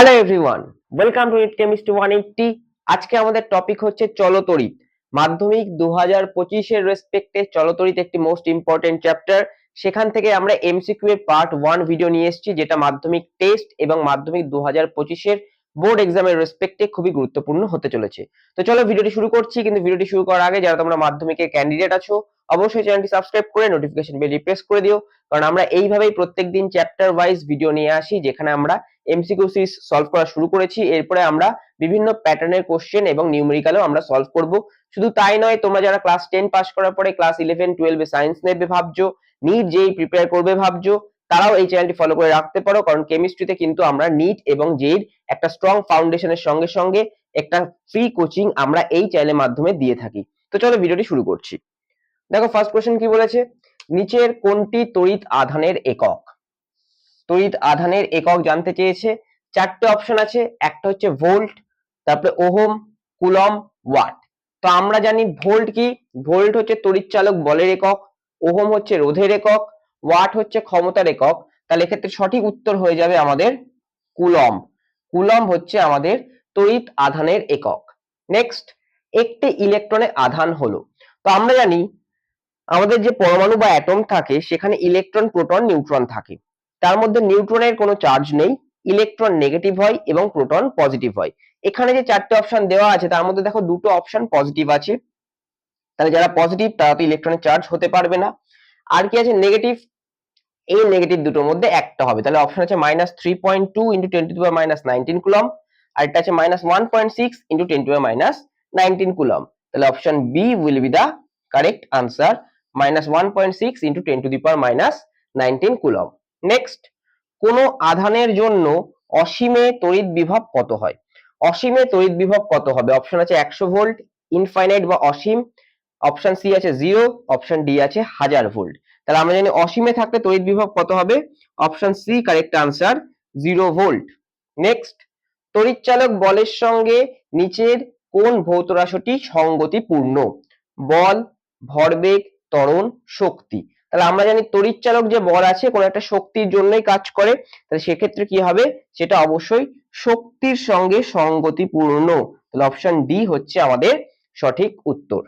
Hello everyone welcome to it chemistry one eighty আজকে আমাদের topic হচ্ছে চলতরিত মাধ্যমিক দু হাজার পঁচিশের রেসপেক্টে চলতরিত একটি মোস্ট ইম্পর্টেন্ট চ্যাপ্টার সেখান থেকে আমরা এমসিকিউ এর পার্ট ওয়ান ভিডিও নিয়ে এসেছি, যেটা মাধ্যমিক টেস্ট এবং মাধ্যমিক দু হাজার পঁচিশের বোর্ড এক্সামের রেসপেক্টে খুবই গুরুত্বপূর্ণ হতে চলেছে। তো চলো ভিডিওটি শুরু করছি, কিন্তু ভিডিওটি শুরু করার আগে যারা তোমরা মাধ্যমিকের ক্যান্ডিডেট আছো, অবশ্যই চ্যানেলটি সাবস্ক্রাইব করে নোটিফিকেশন বেল প্রেস করে দিও, কারণ আমরা এইভাবেই প্রত্যেকদিন চ্যাপ্টার ওয়াইজ ভিডিও নিয়ে আসি, যেখানে আমরা এমসিকিউ সিরিজ সলভ করা শুরু করেছি। এরপরে আমরা বিভিন্ন প্যাটার্নের কোশ্চেন এবং নিউমেরিক্যালও আমরা সলভ করব। শুধু তাই নয়, তোমরা যারা ক্লাস টেন পাস করার পরে ক্লাস ইলেভেন টুয়েলভে সায়েন্স নেবে ভাবছ নিট যেই প্রিপেয়ার করবে ভাবছ তারাও এই চ্যানেলটি ফলো করে রাখতে পারো। কারণ কেমিস্ট্রিতে কিন্তু আমরা নিট এবং জেইর একটা স্ট্রং ফাউন্ডেশনের সঙ্গে সঙ্গে একটা ফ্রি কোচিং আমরা এই চ্যানেলের মাধ্যমে দিয়ে থাকি। তো চলো ভিডিওটি শুরু করছি। দেখো ফার্স্ট কোশ্চেন কি বলেছে? নিচের কোনটি তড়িৎ আধানের একক? তড়িৎ আধানের একক জানতে চেয়েছে। চারটে অপশন আছে। একটা হচ্ছে ভোল্ট তারপরে ওহম কুলম ওয়াট তো আমরা জানি ভোল্ট কি? ভোল্ট হচ্ছে তড়িৎ চালক বলের একক, ওহম হচ্ছে রোধের একক ওয়াট হচ্ছে ক্ষমতার একক? তাহলে এক্ষেত্রে সঠিক উত্তর হয়ে যাবে আমাদের কুলম কুলম হচ্ছে আমাদের তড়িৎ আধানের একক। নেক্সট একটি ইলেকট্রনের আধান হলো। তো আমরা জানি আমাদের যে পরমাণু বা অ্যাটম থাকে, সেখানে ইলেকট্রন প্রোটন নিউট্রন থাকে। তার মধ্যে নিউট্রনের কোনো চার্জ নেই। ইলেকট্রন নেগেটিভ হয় এবং প্রোটন পজিটিভ হয়। এখানে যে চারটে অপশন দেওয়া আছে, তার মধ্যে দেখো দুটো অপশন পজিটিভ আছে। তাহলে যারা পজিটিভ তারা তো ইলেকট্রনের চার্জ হতে পারবে না। আর কি আছে? নেগেটিভ এই নেগেটিভ দুটোর মধ্যে একটা হবে। তাহলে অপশন আছে minus three point two into ten to the minus nineteen coulomb আর এটা আছে minus one point six into ten to minus nineteen coulomb তাহলে option B will be the correct answer minus one point six into ten to the power minus nineteen coulomb next কোন আধানের জন্য অসীমে তড়িৎ বিভব কত হয়? অসীমে তড়িৎ বিভব কত হবে? অপশন আছে একশো ভোল্ট ইনফাইনাইট বা অসীম। অপশন সি আছে জিরো অপশন ডি আছে হাজার ভোল্ট তাহলে আমরা জানি অসীমে থাকলে তড়িৎ বিভব কত হবে? Option C correct answer zero volt next তড়িৎচালক বলের সঙ্গে নিচের কোন ভৌত রাশিটি সঙ্গতিপূর্ণ? বল, ভরবেগ, ত্বরণ, শক্তি। তাহলে আমরা জানি তড়িৎচালক যে বল আছে, কোন একটা শক্তির জন্যই কাজ করে, তাহলে সেক্ষেত্রে কি হবে? সেটা অবশ্যই শক্তির সঙ্গে সঙ্গতিপূর্ণ। তাহলে অপশন ডি হচ্ছে আমাদের সঠিক উত্তর।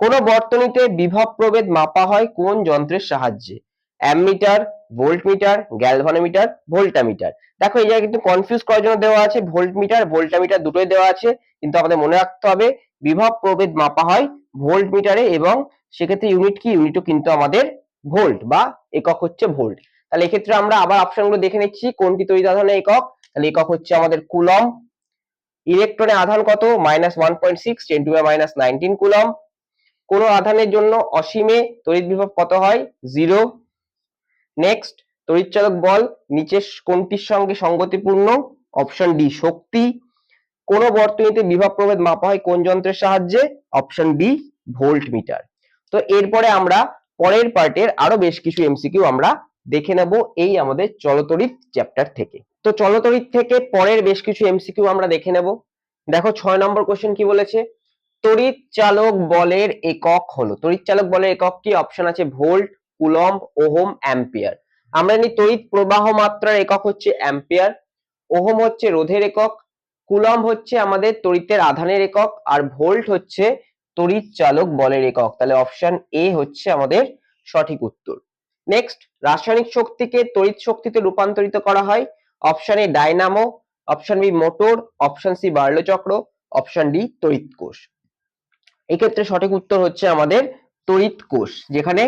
কোন বর্তনীতে বিভব প্রভেদ মাপা হয় কোন যন্ত্রের সাহায্যে? Ammeter, voltmeter, galvanometer, voltameter. দেখো, এই জায়গায় কিন্তু কনফিউজ করার জন্য দেওয়া আছে ভোল্টমিটার, ভোল্টামিটার দুটোই দেওয়া আছে। কিন্তু আমাদের মনে রাখতে হবে, বিভব প্রভেদ মাপা হয় ভোল্টমিটারে এবং সেক্ষেত্রে ইউনিট কি? ইউনিটও কিন্তু আমাদের ভোল্ট বা একক হচ্ছে ভোল্ট। তাহলে এক্ষেত্রে আমরা আবার অপশনগুলো দেখে নিচ্ছি, কোনটি তড়িৎ আধানের একক? তাহলে একক হচ্ছে আমাদের কুলম ইলেকট্রনে আধান কত? Minus one point six ten to minus nineteen coulomb কোন আধানের জন্য অসীমে তড়িৎ বিভব কত হয়? জিরো নেক্সট তড়িৎচালক বল নিচের কোনটির সঙ্গে সঙ্গতিপূর্ণ? অপশন ডি শক্তি। কোন বর্তনীতে বিভব প্রভেদ মাপা হয় কোন যন্ত্রের সাহায্যে? অপশন বি ভোল্ট মিটার তো এরপরে আমরা পরের পার্টের আরও বেশ কিছু এমসিকিউ আমরা দেখে নেব এই আমাদের চলতরিৎ চ্যাপ্টার থেকে। তো চলতরিৎ থেকে পরের বেশ কিছু এমসিকিউ আমরা দেখে নেব। দেখো ছয় নম্বর কোশ্চেন কি বলেছে? তড়িৎ চালক বলের একক হলো। তড়িৎ চালক বলের একক কি? অপশন আছে ভোল্ট, কুলম্ব, ওহম, অ্যাম্পিয়ার। আমরা জানি তড়িৎ প্রবাহ মাত্রার একক হচ্ছে অ্যাম্পিয়ার, ওহম হচ্ছে রোধের একক, কুলম্ব হচ্ছে আমাদের তড়িতের আধানের একক, আর ভোল্ট হচ্ছে তড়িৎ চালক বলের একক। তাহলে অপশন এ হচ্ছে আমাদের সঠিক উত্তর। নেক্সট রাসায়নিক শক্তিকে তড়িৎ শক্তিতে রূপান্তরিত করা হয়। Option A dynamo option B motor option C Barlow চক্র অপশন ডি তড়িৎ কোষ। এক্ষেত্রে সঠিক উত্তর হচ্ছে আমাদের তড়িৎ কোষ, যেখানে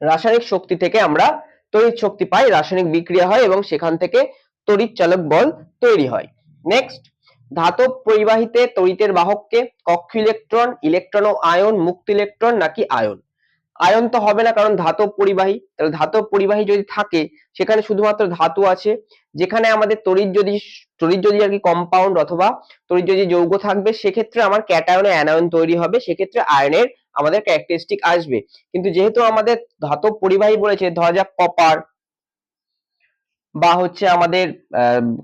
রাসায়নিক শক্তি থেকে আমরা তড়িৎ শক্তি পাই, রাসায়নিক বিক্রিয়া হয় এবং সেখান থেকে তড়িৎ চালক বল তৈরি হয়। নেক্সট ধাতব পরিবাহিতে তড়িতের বাহককে কক্ষ ইলেকট্রন ইলেকট্রন ও আয়ন, মুক্ত ইলেকট্রন নাকি আয়ন? আয়ন তো হবে না কারণ ধাতব পরিবাহী, তাহলে ধাতব পরিবাহী যদি থাকে, সেখানে শুধুমাত্র ধাতু আছে যেখানে আমাদের তড়িৎ যদি তড়িৎ যদি আর কি কম্পাউন্ড অথবা তড়িৎ যদি যৌগ থাকবে, সেক্ষেত্রে আমার ক্যাটায়নে অ্যানায়ন তৈরি হবে, সেক্ষেত্রে আয়নের আমাদের ক্যারেক্টারিস্টিক আসবে। কিন্তু যেহেতু আমাদের ধাতব পরিবাহী বলেছে, ধরা যাক কপার বা হচ্ছে আমাদের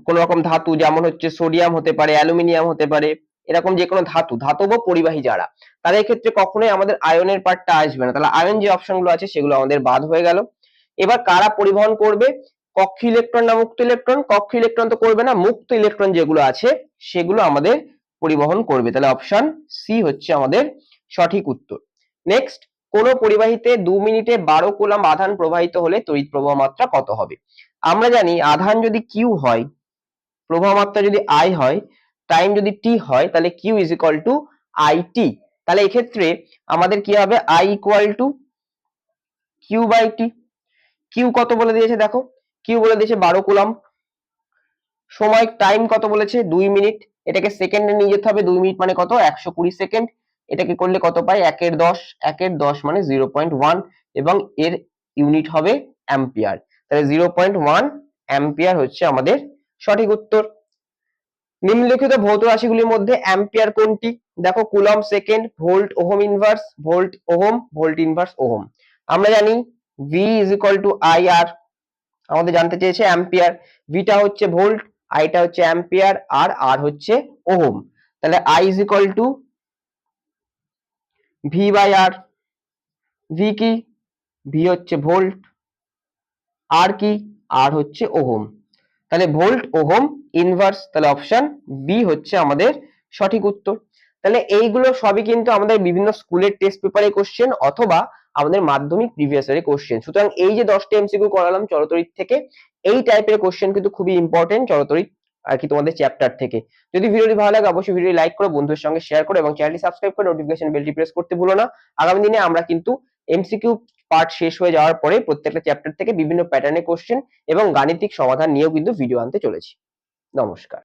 কোন রকম ধাতু, যেমন হচ্ছে সোডিয়াম হতে পারে অ্যালুমিনিয়াম হতে পারে, এরকম যে কোনো ধাতু, ধাতব পরিবাহী যারা, তাদের ক্ষেত্রে কখনোই আমাদের আয়নের পার্টটা আসবে না। তাহলে আয়ন যে অপশনগুলো আছে, সেগুলো আমাদের বাদ হয়ে গেল। এবার কারা পরিবহন করবে? কক্ষ ইলেকট্রন না মুক্ত ইলেকট্রন? কক্ষ ইলেকট্রন তো করবে না, মুক্ত ইলেকট্রন যেগুলো আছে, সেগুলো আমাদের পরিবহন করবে। তাহলে অপশন সি হচ্ছে আমাদের সঠিক উত্তর। নেক্সট কোন পরিবাহীতে দু মিনিটে বারো কুলাম আধান প্রবাহিত হলে তড়িৎ প্রবাহ মাত্রা কত হবে? আমরা জানি আধান যদি কিউ হয়, প্রবাহ মাত্রা যদি আই হয় টাইম যদি টি হয়, তাহলে Q is equal to I T তাহলে এক্ষেত্রে আমাদের কি হবে? I equal to Q by T Q কত বলে দিয়েছে দেখো? কিউ বলে দিয়েছে? বারো কুলাম। সময় টাইম কত বলেছে? দুই মিনিট এটাকে সেকেন্ডে নিয়ে যেতে হবে। দুই মিনিট মানে কত? একশো কুড়ি সেকেন্ড এটাকে করলে কত পাই? একের দশ। একের দশ মানে জিরো পয়েন্ট ওয়ান এবং এর ইউনিট হবে অ্যাম্পিয়ার তাহলে জিরো পয়েন্ট ওয়ান অ্যাম্পিয়ার হচ্ছে আমাদের সঠিক উত্তর। নিম্নলিখিত ভৌত রাশিগুলির মধ্যে অ্যাম্পিয়ার কোনটি? দেখো, coulomb second volt ohm inverse volt ohm volt inverse ohm. আমরা জানি V is equal to I R আমাদের জানতে চেয়েছে অ্যাম্পিয়ার ভিটা হচ্ছে ভোল্ট আইটা হচ্ছে অ্যাম্পিয়ার আর আর হচ্ছে ওহম তাহলে I is equal to V by R V কি? ভি হচ্ছে ভোল্ট আর কি? আর হচ্ছে ওহম তাহলে ভোল্ট ওহম ইনভার্স তাহলে অপশন বি হচ্ছে আমাদের সঠিক উত্তর। তাহলে এইগুলো সবই কিন্তু আমাদের বিভিন্ন স্কুলের টেস্ট পেপারে কোশ্চেন অথবা আমাদের মাধ্যমিক প্রিভিয়াস ইয়ারে কোশ্চেন সুতরাং এই যে দশটা এমসিকিউ করালাম চলতরিত থেকে, এই টাইপের কোশ্চেন কিন্তু খুবই ইম্পর্টেন্ট চলতরিত আর কি তোমাদের চ্যাপ্টার থেকে। যদি ভিডিওটি ভালো লাগে, অবশ্যই ভিডিও লাইক করো, বন্ধুদের সঙ্গে শেয়ার করো এবং চ্যানেলটি সাবস্ক্রাইব করে নোটিফিকেশন বেলটি প্রেস করতে ভুলো না। আগামী দিনে আমরা কিন্তু এমসিকিউ পার্ট শেষ হয়ে যাওয়ার পরে প্রত্যেকটা চ্যাপ্টার থেকে বিভিন্ন প্যাটার্নের কোশ্চেন এবং গাণিতিক সমাধান নিয়েও কিন্তু ভিডিও আনতে চলেছি। নমস্কার।